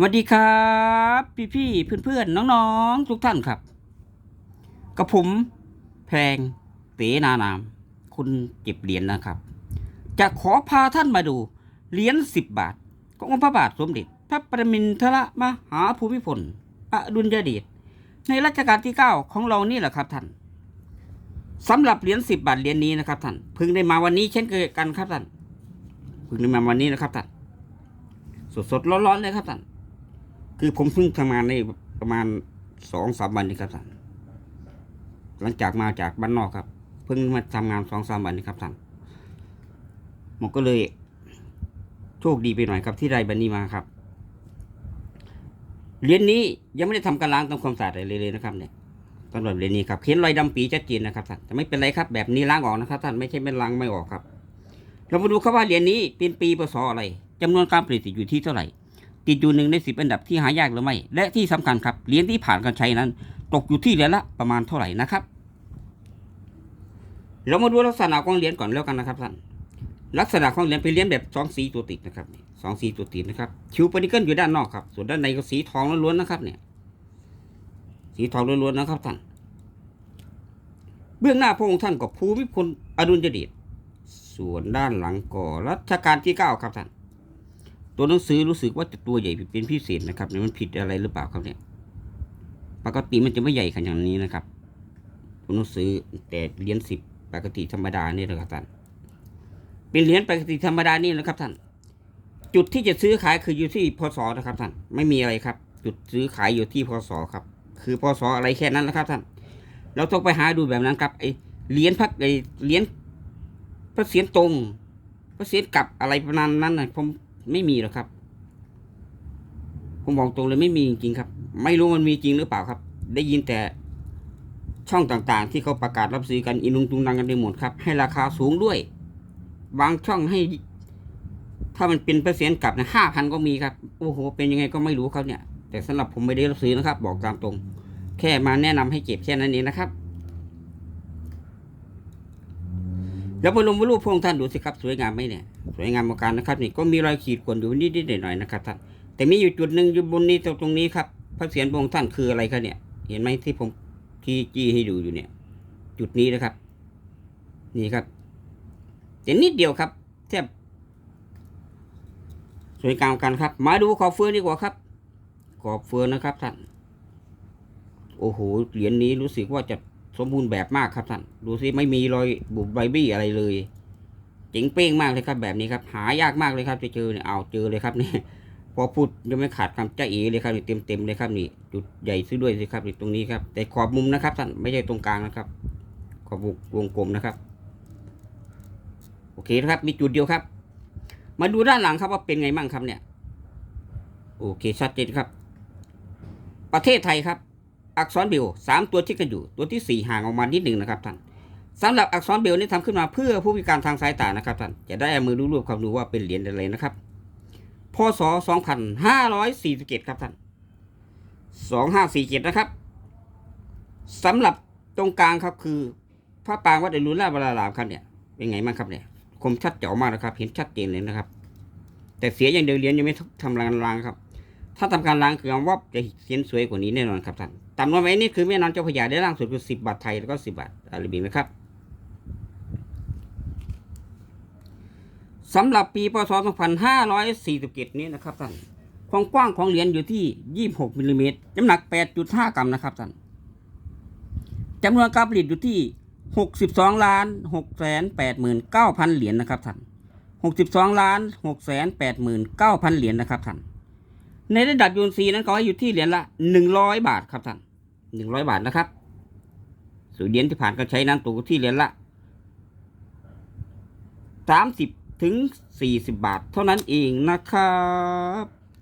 สวัสดีครับ พี่พี่เพื่อนเพื่อนๆน้องๆ ทุกท่านครับกับผมแพงเตนานาม คุณเก็บเหรียญนะครับ จะขอพาท่านมาดูเหรียญสิบบาท ขององค์พระบาทสมเด็จพระประมินทรมหาภูมิพลอดุลยเดชในรัชกาลที่เก้าของเรานี่แหละครับท่านสำหรับเหรียญสิบบาทเหรียญนี้นะครับท่านเพิ่งได้มาวันนี้เช่นเดียกันครับท่านเพิ่งได้มาวันนี้นะครับท่านสดๆร้อนๆเลยครับท่าน คือผมเพิ่งทำงานได้ประมาณสองสามวันนี้ครับท่านหลังจากมาจากบ้านนอกครับ เพิ่งมาทำงานสองสามวันนี้ครับท่านผมก็เลยโชคดีไปหน่อยครับที่ได้บันนี้มาครับเหรียญนี้ยังไม่ได้ทำการล้างทำความสะอาดอะไรเลยนะครับเนี่ยตำรวจเหรียญนี้ครับเขียนรอยดำปีชัดเจนนะครับท่านแต่ไม่เป็นไรครับ แบบนี้ล้างออกนะครับท่านไม่ใช่ไม่ล้างไม่ออกครับ เรามาดูครับว่าเหรียญนี้เป็นปีพศอะไรจำนวนการผลิตอยู่ที่เท่าไหร่ ติดอยู่หนึ่งในสิบอันดับที่หายากหรือไม่ และที่สำคัญครับเหรียญที่ผ่านการใช้นั้น ตกอยู่ที่เหรียญละประมาณเท่าไหร่นะครับ เรามาดูลักษณะของเหรียญก่อนแล้วกันนะครับท่านลักษณะของเหรียญเป็นเหรียญแบบสองสีตัวติดนะครับสองสีตัวติดนะครับคิวปานิเกิลอยู่ด้านนอกครับ ส่วนด้านในก็สีทองล้วนๆนะครับ เนี่ย สีทองล้วนๆนะครับท่านเบื้องหน้าพระองค์ท่านก็ภูมิพลอดุลยเดชส่วนด้านหลังก็รัชกาลที่เก้าครับท่าน ตัวหนังสือรู้สึกว่าจะตัวใหญ่เป็นพิเศษนะครับเนี่ยมันผิดอะไรหรือเปล่าครับเนี่ยปกติมันจะไม่ใหญ่ขนาดนี้นะครับ ตัวหนังสือแต่เหรียญสิบปกติธรรมดานี่นะครับท่านเป็นเหรียญปกติธรรมดานี่นะครับท่าน จุดที่จะซื้อขายคืออยู่ที่พศนะครับท่านไม่มีอะไรครับ จุดซื้อขายอยู่ที่พศครับ คือพศอะไรแค่นั้นนะครับท่าน เราต้องไปหาดูแบบนั้นครับไอเหรียญพักไอเหรียญพระเศียรตรงพระเศียรกลับอะไรประมาณนั้นนะผม ไม่มีหรอกครับ ผมบอกตรงเลยไม่มีจริงครับ ไม่รู้มันมีจริงหรือเปล่าครับ ได้ยินแต่ช่องต่างๆ ที่เขาประกาศรับซื้อกันอินุงตุงนังกันไปหมดครับ ให้ราคาสูงด้วย บางช่องให้ ถ้ามันเป็นเปอร์เซ็นต์กลับนะห้าพันก็มีครับ โอ้โห เป็นยังไงก็ไม่รู้ครับเนี่ย แต่สำหรับผมไม่ได้รับซื้อนะครับ บอกตามตรง แค่มาแนะนำให้เก็บแค่นั้นเองนะครับ แล้วมาลงมรูปพระองค์ท่านดูสิครับ สวยงามไหมเนี่ยสวยงามมากการนะครับนี่ก็มีรอยขีดข่วนอยู่นิดๆหน่อยๆนะครับท่านแต่มีอยู่จุดหนึ่งอยู่บนนี้ตรงนี้ครับพระเศียรพระองค์ท่านคืออะไรครับเนี่ย เห็นไหมที่ผมที่จี้ให้ดูอยู่เนี่ย จุดนี้นะครับ นี่ครับแต่นิดเดียวครับแทบสวยงามกันครับ มาดูขอบเฟืองดีกว่าครับ ขอบเฟืองนะครับท่าน โอ้โหเหรียญนี้รู้สึกว่าจะ สมบูรณ์แบบมากครับท่าน ดูสิไม่มีรอยบุบใบบี้อะไรเลยเจ๋งเป้งมากเลยครับ แบบนี้ครับ หายากมากเลยครับจะเจอเนี่ยเอาเจอเลยครับนี่พอพูดยังไม่ขาดคำจ้าเอเลยครับนี่เต็มเต็มๆเลยครับนี่จุดใหญ่ซื้อด้วยสิครับนี่ตรงนี้ครับ แต่ขอบมุมนะครับท่านไม่ใช่ตรงกลางนะครับ ขอบวงกลมนะครับ โอเคนะครับ มีจุดเดียวครับ มาดูด้านหลังครับว่าเป็นไงบ้างครับเนี่ย โอเคชัดเจนครับ ประเทศไทยครับ อักษรเบลสามตัวที่กันอยู่ ตัวที่สี่ห่างออกมานิดหนึ่งนะครับท่านสำหรับอักษรเบลนี่ทำขึ้นมาเพื่อผู้พิการทางสายตานะครับท่านจะได้เอามือรูปๆความดูว่าเป็นเหรียญอะไรนะครับพศ2547 ครับท่าน2547 นะครับสำหรับตรงกลางครับคือพระปรางวัดอรุณราชวรารามครับเนี่ยเป็นไงบ้างครับเนี่ยคมชัดเจ๋อมากนะครับ เห็นชัดเจนเลยนะครับ แต่เสียอย่างเดียวเหรียญยังไม่ทำการางครับ ถ้าทำการล้างคือว่าจะเห็นสวยกว่านี้แน่นอนครับท่านตามนวนไว้นี่คือแม่น้ำเจ้าพระยาได้ล่างสุดคือสิบบาทไทยแล้วก็สิบบาทอาราบิกนะครับสำหรับปีพศ 2547 นี้นะครับท่าน ความกว้างของเหรียญอยู่ที่ 26มิลลิเมตรน้ำหนัก 8.5 กรัมนะครับท่านจำนวนการผลิตอยู่ที่ 62ล้าน6แสน8หมื่น9พันเหรียญนะครับท่าน 62ล้าน6แสน8หมื่น9พันเหรียญนะครับท่าน ในระดับยูนซีนั้นก็ให้อยู่ที่เหรียญละหนึ่งร้อยบาทครับท่านหนึ่งร้อยบาทนะครับส่วนเหรียญที่ผ่านการใช้นั้นตกอยู่ที่เหรียญละสามสิบถึงสี่สิบบาท เท่านั้นเองนะครับ